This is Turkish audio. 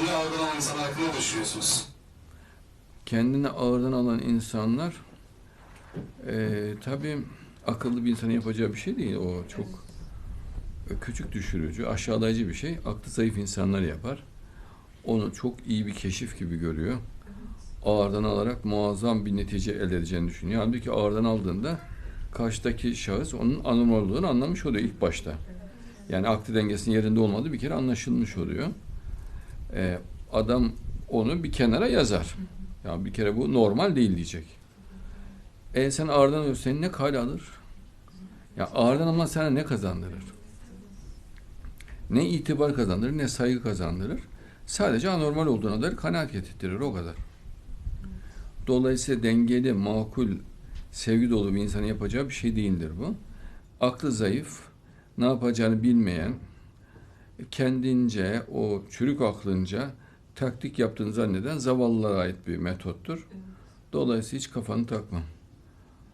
kendini ağırdan alan insanlar hakkında düşünüyorsunuz? kendini ağırdan alan insanlar e, tabii akıllı bir insanın yapacağı bir şey değil. O çok küçük düşürücü, aşağılayıcı bir şey. Aklı zayıf insanlar yapar. Onu çok iyi bir keşif gibi görüyor. Ağırdan alarak muazzam bir netice elde edeceğini düşünüyor. Halbuki ağırdan aldığında karşıdaki şahıs onun anormal olduğunu anlamış oluyor ilk başta. Yani aklı dengesinin yerinde olmadığı bir kere anlaşılmış oluyor. Ee, adam onu bir kenara yazar. Ya bir kere bu normal değil diyecek. E sen ağırdan alıyorsun, seni ne kale alır? Ya ağırdan alman sana ne kazandırır? Ne itibar kazandırır, ne saygı kazandırır. Sadece anormal olduğuna dair kanaat getirtirir, o kadar. Dolayısıyla dengeli, makul, sevgi dolu bir insanın yapacağı bir şey değildir bu. Aklı zayıf, ne yapacağını bilmeyen, kendince, o çürük aklınca taktik yaptığını zanneden zavallılara ait bir metottur. Dolayısıyla hiç kafanı takma.